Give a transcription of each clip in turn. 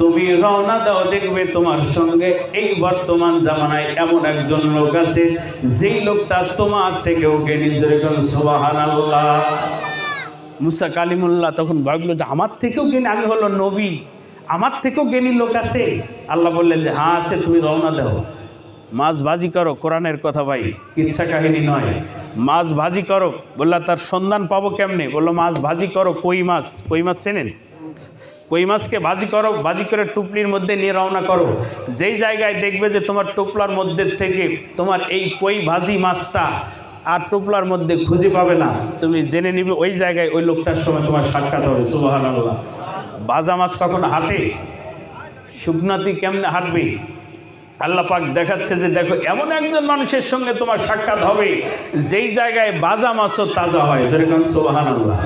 তুমি রওনা দাও, দেখবে তোমার সঙ্গে এই বর্তমান জামানায় এমন একজন লোক আছে, যেই লোকটা তোমার থেকেও জ্ঞানী। যেরকম সুবাহান আল্লাহ মুসা কালিমুল্লাহ তখন ভাবলো যে, আমার থেকেও জ্ঞানী? আমি হলো নবী। আমার থেকেও জ্ঞানী লোক আছে? আল্লাহ বললেন যে হ্যাঁ আছে, তুমি রওনা দাও। মাছ ভাজি করো, কোরআনের কথা ভাই, ইচ্ছা কাহিনী নয়। মাছ ভাজি করো। বললা তার সন্ধান পাবো কেমনে? বলল, মাছ ভাজি করো, কই মাছ? কই মাছ চেনেন? কই মাছকে ভাজি করো, বাজি করে টুপলির মধ্যে নিয়ে রওনা করো। যেই জায়গায় দেখবে যে তোমার টুপলার মধ্যে থেকে তোমার এই কই ভাজি মাছটা আর টুপলার মধ্যে খুঁজে পাবে না, তুমি জেনে নিবে ওই জায়গায় ওই লোকটার সময় তোমার সাক্ষাৎ হবে সুবাহ ভাজা মাছ কখন হাঁটে? শুকনাতি কেমনে হাঁটবে? আল্লাহ পাক দেখাচ্ছে যে দেখো, এমন একজন মানুষের সঙ্গে তোমার সাক্ষাৎ হবে, যেই জায়গায় বাজা মাছও তাজা হয়। যেরকম সোহান আল্লাহ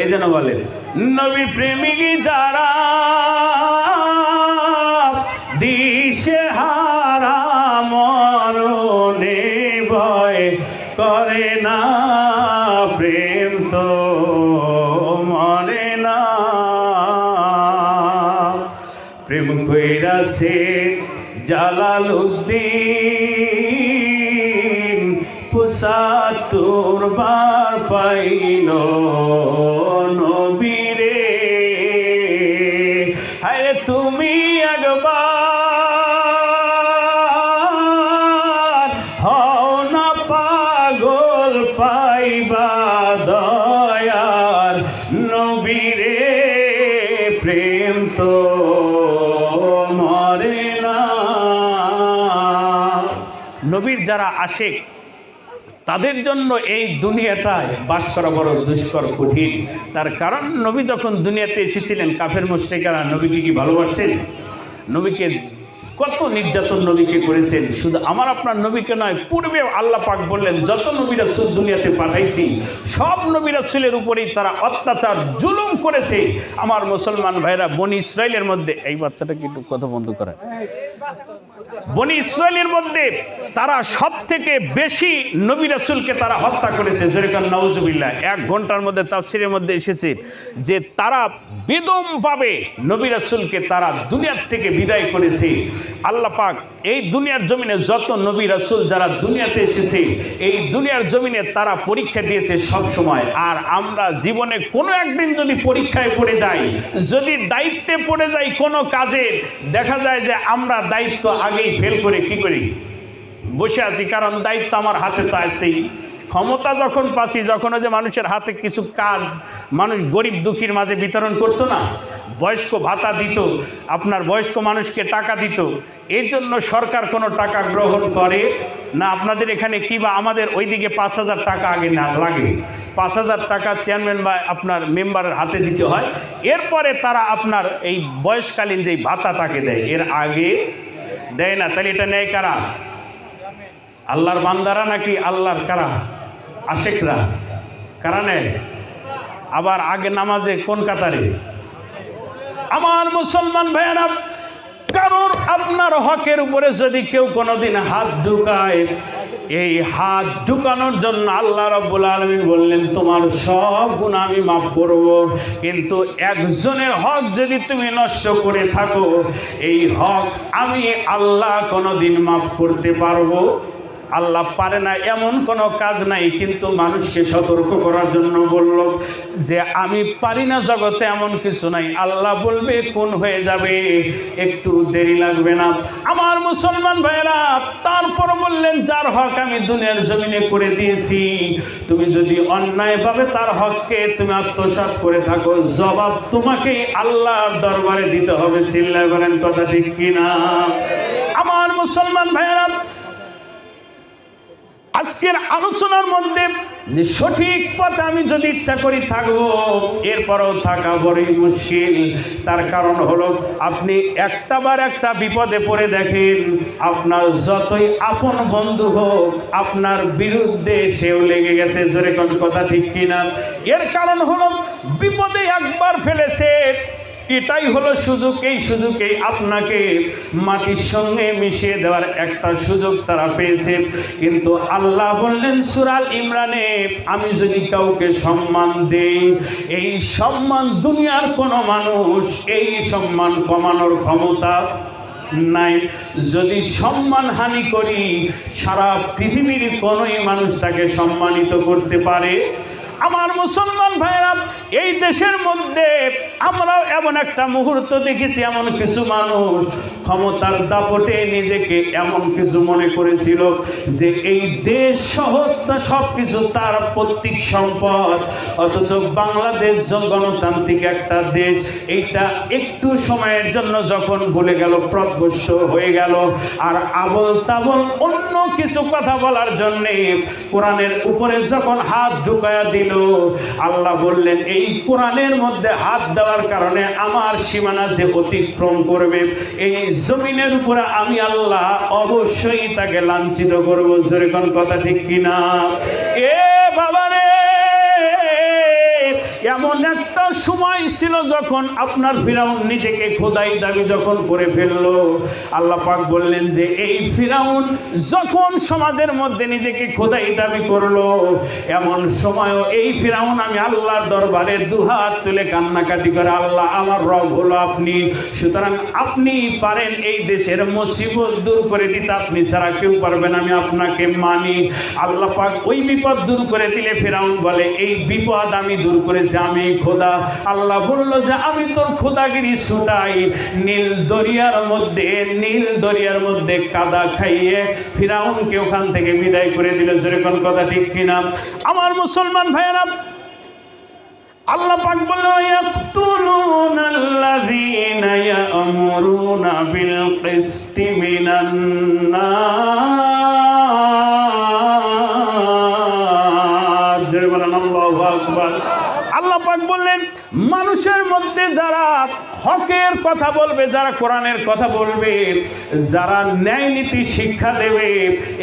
এই যেন বলেন, নবী প্রেমিক যারা দিশে হারা মরণে ভয় করে না, প্রেম তো মরে না। প্রেম কইরাছে জালাল উদ্দিন পোষা তোর পাইল নবীরে। হায় তুমি একবার নবীর যারা আসে, তাদের জন্য এই দুনিয়াটায় বাস করা বড় দুষ্কর, কঠিন। তার কারণ, নবী যখন দুনিয়াতে এসেছিলেন, কাফের মুশ্রিকারা নবীকে কি ভালোবাসছেন নবীকে কত নির্যাতন নবীকে করেছেন? শুধু আমার আপনার নবীকে নয়, পূর্বে আল্লাহ পাক বললেন, যত নবীরা সুদ দুনিয়াতে পাঠাইছি, সব নবীরা সুলের উপরেই তারা অত্যাচার, জুলুম করেছে। আমার মুসলমান ভাইরা, বনি ইসরায়েলের মধ্যে, এই বাচ্চাটাকে একটু কথা বন্ধ করা বনি ইসরায়েলের মধ্যে তারা সব থেকে বেশি নবী রাসুলকে তারা হত্যা করেছে যেরকম নওজুবিল্লাহ এক ঘণ্টার মধ্যে তাফসিরের মধ্যে এসেছে যে তারা বেদমভাবে নবী রাসুলকে তারা দুনিয়ার থেকে বিদায় করেছে। আল্লাহ পাক এই দুনিয়ার জমিনে যত নবী রাসুল যারা দুনিয়াতে এসেছে, এই দুনিয়ার জমিনে তারা পরীক্ষা দিয়েছে সব সময়। আর আমরা জীবনে কোনো একদিন যদি পরীক্ষায় পড়ে যাই, যদি দায়িত্বে পড়ে যাই কোনো কাজে, দেখা যায় যে আমরা দায়িত্ব আগেই ফেল করে কি করি? বসে আছি, কারণ দায়িত্ব আমার হাতে তো আছেই। ক্ষমতা যখন পাচ্ছি, যখন যে মানুষের হাতে কিছু কাজ মানুষ গরিব দুঃখীর মাঝে বিতরণ করতো না। বয়স্ক ভাতা দিত, আপনার বয়স্ক মানুষকে টাকা দিত। এর জন্য সরকার কোনো টাকা গ্রহণ করে না, আপনাদের এখানে কি বা আমাদের ওইদিকে পাঁচ হাজার টাকা আগে না লাগে। পাঁচ হাজার টাকা চেয়ারম্যান বা আপনার মেম্বারের হাতে দিতে হয়। এরপরে তারা আপনার এই বয়সকালীন যেই ভাতা তাকে দেয়, এর আগে দেয় না। তাহলে এটা নেয় কারা? আল্লাহর বান্দারা নাকি আল্লাহর কারা? আশেকরা। কারা নেয়? আবার আগে নামাজে কোন কাতারে? আমার মুসলমান ভাইয়েরা, কারোর আপনার হকের উপরে যদি কেউ কোনোদিন হাত ঢুকায়, এই হাত ঢুকানোর জন্য আল্লাহ রব্বুল আলমিন বললেন, তোমার সব গুণ আমি মাফ করব, কিন্তু একজনের হক যদি তুমি নষ্ট করে থাকো, এই হক আমি আল্লাহ কোনোদিন মাফ করতে পারব। আল্লাহ পারে না, এমন কোনো কাজ নাই, কিন্তু মানুষকে সতর্ক করার জন্য বলল যে, আমি পারি না জগতে এমন কিছু নাই। আল্লাহ বলবে কোন হয়ে যাবে, একটু দেরি লাগবে না। আমার মুসলমান ভাইয়েরা, তারপর বললেন, যার হক আমি দুনিয়ার জমিনে করে দিয়েছি। তুমি যদি অন্যায়ভাবে তার হককে তুমি আত্মসাৎ করে থাকো, জবাব তোমাকেই আল্লাহর দরবারে দিতে হবে। চিল্লায় বলেন, কথা ঠিক কিনা আমার মুসলমান ভাইয়েরা আজকের আলোচনার মধ্যে যে সঠিক পথে আমি যদি ইচ্ছা করি থাকব, এরপরও থাকা বড়ই মুশকিল। তার কারণ হলো, আপনি একটাবার একটা বিপদে পড়ে দেখেন, আপনার যতই আপন বন্ধু হোক, আপনার বিরুদ্ধে সেও লেগে গেছে। জোরে কোন কথা ঠিক কিনা? এর কারণ হলো, বিপদে একবার ফেলেছে এটাই হলো সুযোগ, এই সুযোগে আপনাকে মাটির সঙ্গে মিশিয়ে দেওয়ার একটা সুযোগ তারা পেয়েছে। কিন্তু আল্লাহ বললেন সুরাল ইমরানে, আমি যদি কাউকে সম্মান দেই, এই সম্মান দুনিয়ার কোনো মানুষ, এই সম্মান কমানোর ক্ষমতা নাই। যদি সম্মান হানি করি, সারা পৃথিবীর কোনোই মানুষ তাকে সম্মানিত করতে পারে। আমার মুসলমান ভাইরা, এই দেশের মধ্যে আমরাও এমন একটা মুহূর্ত দেখেছি, এমন কিছু মানুষ ক্ষমতার দাপটে নিজেকে এমন কিছু মনে করেছিল যে এই দেশ সহ সব কিছু তার প্রত্যেক সম্পদ। অথচ বাংলাদেশ গণতান্ত্রিক একটা দেশ, এইটা একটু সময়ের জন্য যখন ভুলে গেল প্রদভস্ত হয়ে গেল। আর আবল তাবল অন্য কিছু কথা বলার জন্যে কোরআনের উপরে যখন হাত ঢুকায়া দিল আল্লাহ বললেন, এই কোরআনের মধ্যে হাত দেওয়ার কারণে আমার সীমানা যে অতিক্রম করবে, এই জমিনের উপরে আমি আল্লাহ অবশ্যই তাকে লাঞ্ছিত করব। জোরে কথা ঠিক কিনা? এ এমন একটা সময় ছিল যখন আপনার ফিরাউন নিজেকে খোদাই দাবি যখন করে ফেলল। আল্লাহ পাক বললেন যে, এই ফিরাউন যখন সমাজের মধ্যে নিজেকে খোদাই দাবি করল, এমন সময়ও এই ফিরাউন আমি আল্লাহর দরবারে দুহাত তুলে কান্নাকাটি করে, আল্লাহ, আমার রব হলো আপনি। সুতরাং আপনি পারেন এই দেশের মুসিবত দূর করে দিতে। আপনি ছাড়া কেউ পারবেন আমি আপনাকে মানি। আল্লাহ পাক ওই বিপদ দূর করে দিলে ফেরাউন বলে, এই বিপদ আমি দূর করেছি আমি খোদা। আল্লাহ বলল যে, আমি তোর খোদাগিরি ছুটাই। নীল দরিয়ার মধ্যে, নীল দরিয়ার মধ্যে কাদা খাইয়ে ফিরাউনকে ওখান থেকে বিদায় করে দিল। যেরকম কথা ঠিক কিনা? আমার মুসলমান ভাইয়েরা, আল্লাহ পাক বলল, ইয়াকতুলুন আল্লাযীনা ইয়ামুরুনা বিল কিসতি মিনান নার আল্লাহ বললেন, মানুষের মধ্যে যারা হকের কথা বলবে, যারা কোরআনের কথা বলবে, যারা ন্যায় নীতি শিক্ষা দেবে,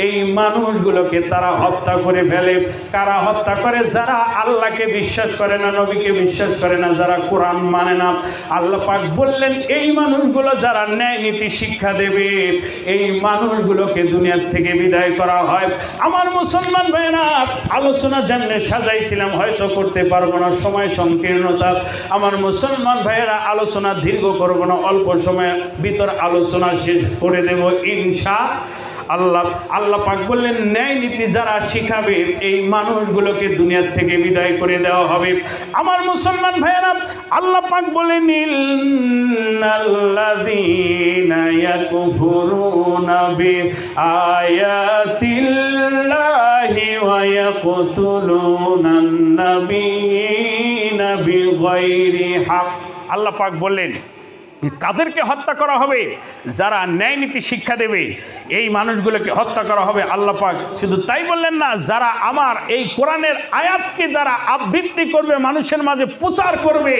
এই মানুষগুলোকে তারা হত্যা করে ফেলে। কারা হত্যা করে? যারা আল্লাহকে বিশ্বাস করে না, নবীকে বিশ্বাস করে না, যারা কোরআন মানে না। আল্লাহ পাক বললেন, এই মানুষগুলো যারা ন্যায় নীতি শিক্ষা দেবে, এই মানুষগুলোকে দুনিয়ার থেকে বিদায় করা হয়। আমার মুসলমান ভাইয়েরা, আলোচনা জানলে সাজাইছিলাম, হয়তো করতে পারব না, সময় সংকীর্ণতা। আমার মুসলমান ভাইয়েরা, আলোচনা দীর্ঘ করব না, অল্প সময়ের ভিতর আলোচনা শেষ করে দেব, ইনশা আল্লাহ আল্লাহ পাক বললেন, ন্যায় নীতি যারা শিখাবে, এই মানুষগুলোকে দুনিয়ার থেকে বিদায় করে দেওয়া হবে। আমার মুসলমান ভাইয়েরা, আল্লাহ পাক ইয়াকফুরুনা বিআয়াতিল্লাহি ওয়া ইয়াকতুলুনান নাবিয়িনা বিগাইরি হক আল্লাহ পাক বললেন কাদেরকে হত্যা করা হবে? যারা ন্যায় নীতি শিক্ষা দেবে, এই মানুষগুলোকে হত্যা করা হবে আল্লাহ পাক। শুধু তাই বললেন না, যারা আমার এই কোরআনের আয়াতকে যারা আবৃত্তি করবে, মানুষের মাঝে প্রচার করবে,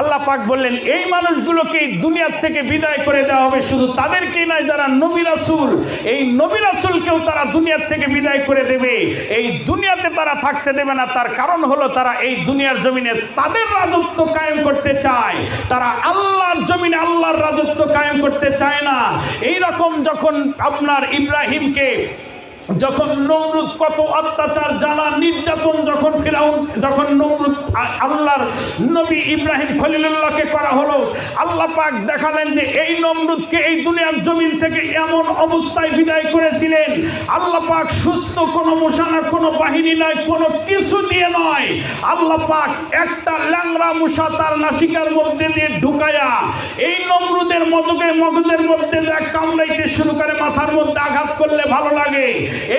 আল্লাহ পাক বললেন, এই মানুষগুলোকে দুনিয়ার থেকে বিদায় করে দেওয়া হবে। শুধু তাদেরকেই নয়, যারা নবী রাসূল, এই নবী রাসূলকেও তারা দুনিয়ার থেকে বিদায় করে দেবে। এই দুনিয়াতে তারা থাকতে দেবে না, তার কারণ হলো তারা এই দুনিয়ার জমিনে তাদের রাজত্ব কায়েম করতে চায়। তারা আল্লাহর জমিনে আল্লাহর রাজত্ব কায়েম করতে চায় না। এই রকম যখন আপনার ইব্রাহিমকে যখন নমরুদ কত অত্যাচার, জ্বালা, নির্যাতন, যখন ফিরাউন, যখন নমরুদ আল্লাহর নবী ইব্রাহিম খলিলুল্লাহকে করা হলো, আল্লাহ পাক দেখালেন যে এই নমরুদকে এই দুনিয়ার জমিন থেকে এমন অবস্থায় বিদায় করেছিলেন। আল্লাহ পাক সুস্থ, কোনো মশানা, কোনো বাহিনী নয় কোনো কিছু দিয়ে নয়। আল্লাহ পাক একটা ল্যাংরা মশা তার নাসিকার মধ্যে দিয়ে ঢুকায়া এই নমরুদের মজকে মগজের মধ্যে যা কামড়াইতে শুরু করে, মাথার মধ্যে আঘাত করলে ভালো লাগে।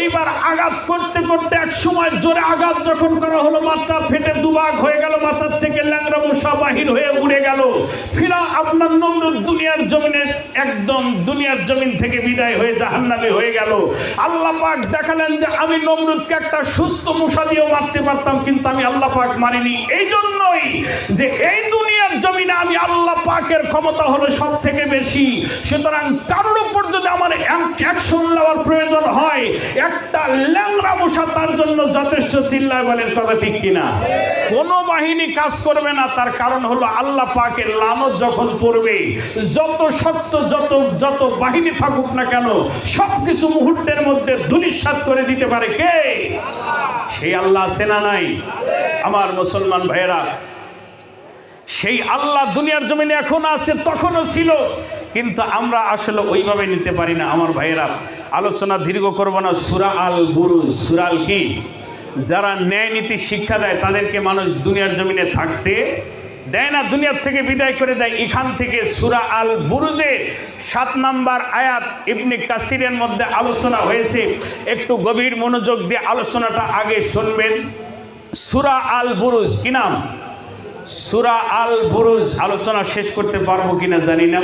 এইবার আঘাত করতে করতে এক সময় জোরে আঘাত যখন করা হলো মাথা ফেটে দুভাগ হয়ে গেল, মাথার থেকে ল্যাংরা মশা বাহির হয়ে উড়ে গেল। ফিরা আপনার নমরুদ দুনিয়ার জমিনে, একদম দুনিয়ার জমিন থেকে বিদায় হয়ে জাহান্নামে হয়ে গেল। আল্লাহ পাক দেখালেন যে, আমি নমরুদকে একটা সুস্থ মশা দিয়েও মারতে পারতাম, কিন্তু আমি আল্লাহ পাক মানিনি এই জন্যই যে, এই দুনিয়ার জমিনে আমি আল্লাহ পাকের ক্ষমতা হলো সব থেকে বেশি। সুতরাং কারোর উপর যদি আমার অ্যাকশন নেওয়ার প্রয়োজন হয় একটা ল্যাংরা মশা তার জন্য যথেষ্ট চিল্লায় বলেন কথা ঠিক কিনা? কোনো বাহিনী কাজ করবে না তার কারণ হলো আল্লাহ পাকের লানত যখন পড়বে যত শক্ত যত যত বাহিনী থাকুক না কেন সব কিছু মুহূর্তের মধ্যে ধুলিস্বাদ করে দিতে পারে কে? সেই আল্লাহ সেনা নাই? আমার মুসলমান ভাইয়েরা সেই আল্লাহ দুনিয়ার জমিনে এখন আছে তখনও ছিল। কিন্তু আমরা আসলে ওইভাবে নিতে পারি না, আমার ভাইয়েরা। আলোচনা দীর্ঘ করব না। সুরা আল বুরুজ সুরাল কি? যারা ন্যায় নীতি শিক্ষা দেয়, তাদেরকে মানুষ দুনিয়ার জমিনে থাকতে দেয় না, দুনিয়ার থেকে বিদায় করে দেয়। এখান থেকে সুরা আল বুরুজে সাত নাম্বার আয়াত ইবনি কাসিরের মধ্যে আলোচনা হয়েছে। একটু গভীর মনোযোগ দিয়ে আলোচনাটা আগে শুনবেন। সুরা আল বুরুজ, কি নাম? সুরা আল বুরুজ, আলোচনা শেষ করতে পারব কিনা জানি না।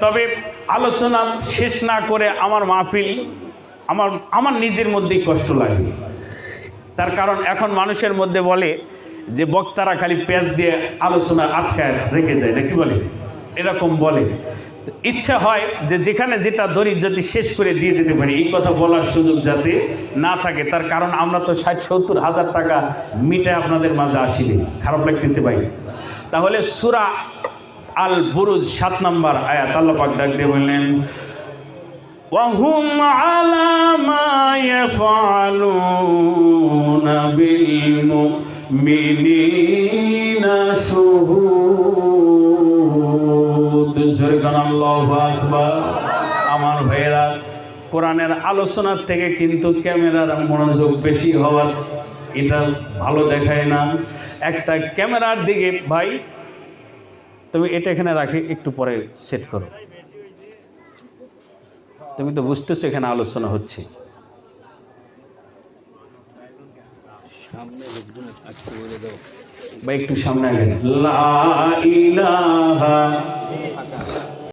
তবে আলোচনা শেষ না করে আমার মাহফিল আমার আমার নিজের মধ্যেই কষ্ট লাগে। তার কারণ এখন মানুষের মধ্যে বলে যে বক্তারা খালি পেঁচ দিয়ে আলোচনা আটকায় রেখে যায়। নাকি বলে? এরকম বলে। ইচ্ছা হয় যে যেখানে যেটা ধরি যদি শেষ করে দিয়ে যেতে পারি, এই কথা বলার সুযোগ যাতে না থাকে। তার কারণ আমরা তো ষাট, সত্তর হাজার টাকা মিটে আপনাদের মাঝে আসিনি। খারাপ লাগতেছে ভাই। তাহলে সুরা আল বুরুজ সাত নম্বর আয়াত আল্লাহ পাক ডাক দিয়ে বললেন وهم على ما يفعلون بالمؤمنين شهود জোরগান আল্লাহু আকবার আমার ভাইয়েরা কোরআনের আলোচনার থেকে কিন্তু ক্যামেরার মনোযোগ বেশি হওয়ার এটা ভালো দেখায় না একটা ক্যামেরার দিকে ভাই তুমি এটা এখানে রাখি একটু পরে সেট করো। তুমি তো বুঝতেছো এখানে আলোচনা হচ্ছে। বা একটু সামনে লা ইলাহা